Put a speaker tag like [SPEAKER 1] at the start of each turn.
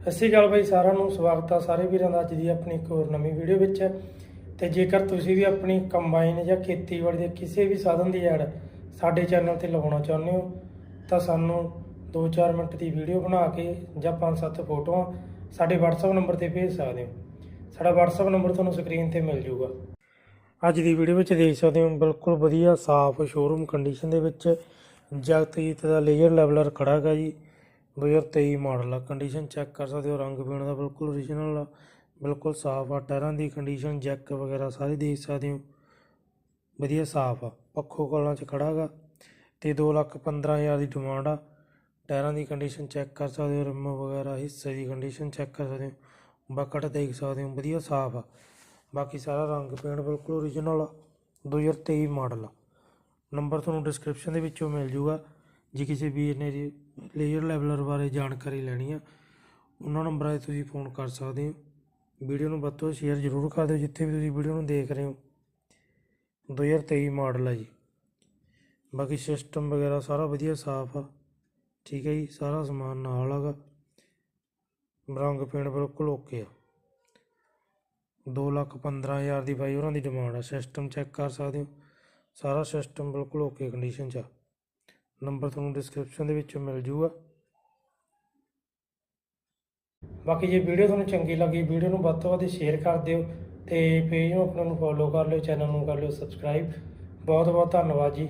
[SPEAKER 1] ਸਤਿ ਸ਼੍ਰੀ ਅਕਾਲ ਬਾਈ, ਸਾਰਿਆਂ ਨੂੰ ਸਵਾਗਤ ਆ ਸਾਰੇ ਵੀਰਾਂ ਦਾ ਅੱਜ ਦੀ ਆਪਣੀ ਇੱਕ ਹੋਰ ਨਵੀਂ ਵੀਡੀਓ ਵਿੱਚ। ਤੇ ਜੇਕਰ ਤੁਸੀਂ ਵੀ ਆਪਣੀ ਕੰਬਾਈਨ ਜਾਂ ਖੇਤੀਬਾੜੀ ਦੇ ਕਿਸੇ ਵੀ ਸਾਧਨ ਦੀ ਐਡ ਸਾਡੇ ਚੈਨਲ ਤੇ ਲਗਾਉਣਾ ਚਾਹੁੰਦੇ ਹੋ, ਤਾਂ ਸਾਨੂੰ 2-4 ਮਿੰਟ ਦੀ ਵੀਡੀਓ ਬਣਾ ਕੇ ਜਾਂ 5-7 ਫੋਟੋਆਂ ਸਾਡੇ WhatsApp ਨੰਬਰ ਤੇ ਭੇਜ ਸਕਦੇ ਹੋ। ਸਾਡਾ WhatsApp ਨੰਬਰ ਤੁਹਾਨੂੰ ਸਕਰੀਨ ਤੇ ਮਿਲ ਜਾਊਗਾ ਅੱਜ ਦੀ ਵੀਡੀਓ ਵਿੱਚ ਦੇਖ ਸਕਦੇ ਹੋ ਬਿਲਕੁਲ ਵਧੀਆ ਸਾਫ਼ ਸ਼ੋਰੂਮ ਕੰਡੀਸ਼ਨ ਦੇ ਵਿੱਚ ਜਗਤਜੀਤ ਦਾ ਲੇਜ਼ਰ ਲੈਵਲਰ ਖੜਾ ਹੈਗਾ ਜੀ। 2023 ਮਾਡਲ ਆ। ਕੰਡੀਸ਼ਨ ਚੈੱਕ ਕਰ ਸਕਦੇ ਹੋ। ਰੰਗ ਪੀਣ ਦਾ ਬਿਲਕੁਲ ਓਰੀਜਨਲ ਆ। ਬਿਲਕੁਲ ਸਾਫ਼ ਆ। ਟਾਇਰਾਂ ਦੀ ਕੰਡੀਸ਼ਨ ਜੈਕ ਵਗੈਰਾ ਸਾਰੀ ਦੇਖ ਸਕਦੇ ਹੋ। ਵਧੀਆ ਸਾਫ਼ ਆ। ਪੱਖੋ ਕੋਲਾਂ 'ਚ ਖੜਾ ਹੈਗਾ ਤੇ 215000 ਦੀ ਡਿਮਾਂਡ ਆ। ਟਾਇਰਾਂ ਦੀ ਕੰਡੀਸ਼ਨ ਚੈੱਕ ਕਰ ਸਕਦੇ ਹੋ। ਰਿਮ ਵਗੈਰਾ, ਹਿੱਸੇ ਦੀ ਕੰਡੀਸ਼ਨ ਚੈੱਕ ਕਰ ਸਕਦੇ ਹੋ। ਬਕਟ ਦੇਖ ਸਕਦੇ ਹੋ। ਵਧੀਆ ਸਾਫ਼ ਆ। ਬਾਕੀ ਸਾਰਾ ਰੰਗ ਪੇਂਟ ਬਿਲਕੁਲ ਓਰੀਜਨਲ ਆ। 2023 ਮਾਡਲ ਆ। ਨੰਬਰ ਤੁਹਾਨੂੰ ਡਿਸਕ੍ਰਿਪਸ਼ਨ ਦੇ ਵਿੱਚੋਂ ਮਿਲ ਜੂਗਾ। ਜੇ ਕਿਸੇ ਵੀਰ ਨੇ ਜੀ ਲੇਜ਼ਰ ਲੈਵਲਰ ਬਾਰੇ ਜਾਣਕਾਰੀ ਲੈਣੀ ਆ, ਉਹਨਾਂ ਨੰਬਰਾਂ 'ਤੇ ਤੁਸੀਂ ਫੋਨ ਕਰ ਸਕਦੇ ਹੋ। ਵੀਡੀਓ ਨੂੰ ਵੱਧ ਤੋਂ ਵੱਧ ਸ਼ੇਅਰ ਜ਼ਰੂਰ ਕਰ ਦਿਓ, ਜਿੱਥੇ ਵੀ ਤੁਸੀਂ ਵੀਡੀਓ ਨੂੰ ਦੇਖ ਰਹੇ ਹੋ। 2023 ਮਾਡਲ ਆ ਜੀ। ਬਾਕੀ ਸਿਸਟਮ ਵਗੈਰਾ ਸਾਰਾ ਵਧੀਆ ਸਾਫ਼ ਆ। ਠੀਕ ਹੈ ਜੀ, ਸਾਰਾ ਸਮਾਨ ਨਾਲ ਹੈਗਾ। ਰੰਗ ਪੇਂਟ ਬਿਲਕੁਲ ਓਕੇ ਆ। ਦੋ ਲੱਖ ਪੰਦਰਾਂ ਹਜ਼ਾਰ ਦੀ ਬਾਈ ਉਹਨਾਂ ਦੀ ਡਿਮਾਂਡ ਆ। ਸਿਸਟਮ ਚੈੱਕ ਕਰ ਸਕਦੇ ਹੋ। ਸਾਰਾ ਸਿਸਟਮ ਬਿਲਕੁਲ ਓਕੇ ਕੰਡੀਸ਼ਨ 'ਚ ਆ। ਨੰਬਰ ਤੁਹਾਨੂੰ ਡਿਸਕ੍ਰਿਪਸ਼ਨ ਦੇ ਵਿੱਚ ਮਿਲ ਜੂਗਾ। ਬਾਕੀ ਜੇ ਵੀਡੀਓ ਤੁਹਾਨੂੰ ਚੰਗੀ ਲੱਗੀ, ਵੀਡੀਓ ਨੂੰ ਵੱਧ ਤੋਂ ਵੱਧ ਸ਼ੇਅਰ ਕਰ ਦਿਓ ਤੇ ਪੇਜ ਨੂੰ ਆਪਣਾ ਨੂੰ ਫੋਲੋ ਕਰ ਲਿਓ ਚੈਨਲ ਨੂੰ ਕਰ ਲਿਓ ਸਬਸਕ੍ਰਾਈਬ ਬਹੁਤ ਬਹੁਤ ਧੰਨਵਾਦ ਜੀ।